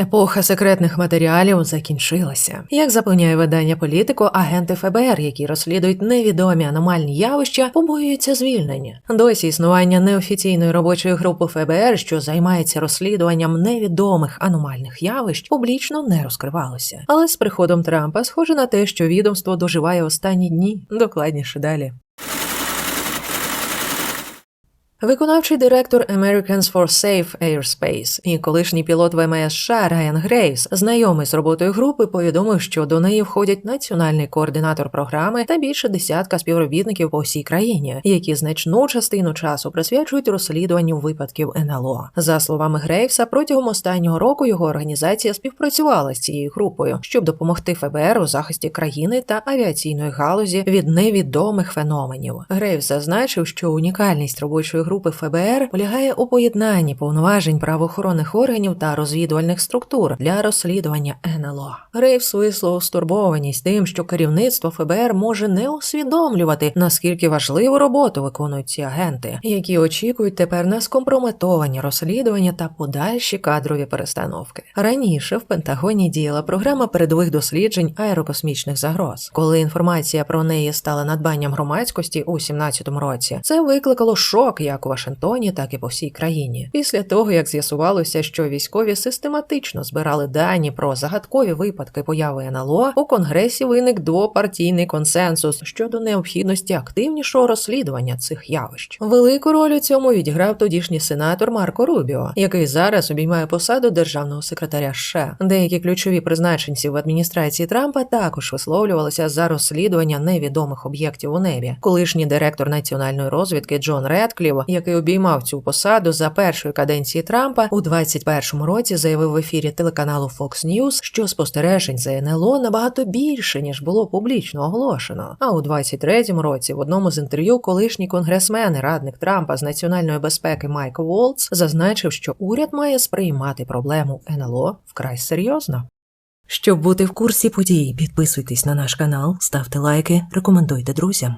Епоха секретних матеріалів закінчилася. Як запевняє видання політико, агенти ФБР, які розслідують невідомі аномальні явища, побоюються звільнення. Досі існування неофіційної робочої групи ФБР, що займається розслідуванням невідомих аномальних явищ, публічно не розкривалося. Але з приходом Трампа схоже на те, що відомство доживає останні дні. Докладніше далі. Виконавчий директор Americans for Safe Airspace і колишній пілот ВМС США Райан Грейвс, знайомий з роботою групи, повідомив, що до неї входять національний координатор програми та більше десятка співробітників по всій країні, які значну частину часу присвячують розслідуванню випадків НЛО. За словами Грейвса, протягом останнього року його організація співпрацювала з цією групою, щоб допомогти ФБР у захисті країни та авіаційної галузі від невідомих феноменів. Грейвс зазначив, що унікальність робочої групи ФБР полягає у поєднанні повноважень правоохоронних органів та розвідувальних структур для розслідування НЛО. Грейвс висловив стурбованість тим, що керівництво ФБР може не усвідомлювати, наскільки важливу роботу виконують ці агенти, які очікують тепер на скомпрометовані розслідування та подальші кадрові перестановки. Раніше в Пентагоні діяла програма передових досліджень аерокосмічних загроз. Коли інформація про неї стала надбанням громадськості у 17-му році, це викликало шок як у Вашингтоні, так і по всій країні. Після того як з'ясувалося, що військові систематично збирали дані про загадкові випадки появи НЛО, у конгресі виник двопартійний консенсус щодо необхідності активнішого розслідування цих явищ. Велику роль у цьому відіграв тодішній сенатор Марко Рубіо, який зараз обіймає посаду державного секретаря США. Деякі ключові призначенці в адміністрації Трампа також висловлювалися за розслідування невідомих об'єктів у небі. Колишній директор національної розвідки Джон Редклів, який обіймав цю посаду за першої каденції Трампа, у 21-му році заявив в ефірі телеканалу Fox News, що спостережень за НЛО набагато більше ніж було публічно оголошено. А у 23-му році в одному з інтерв'ю колишній конгресмен і радник Трампа з національної безпеки Майк Волц зазначив, що уряд має сприймати проблему НЛО вкрай серйозно. Щоб бути в курсі подій, підписуйтесь на наш канал, ставте лайки, рекомендуйте друзям.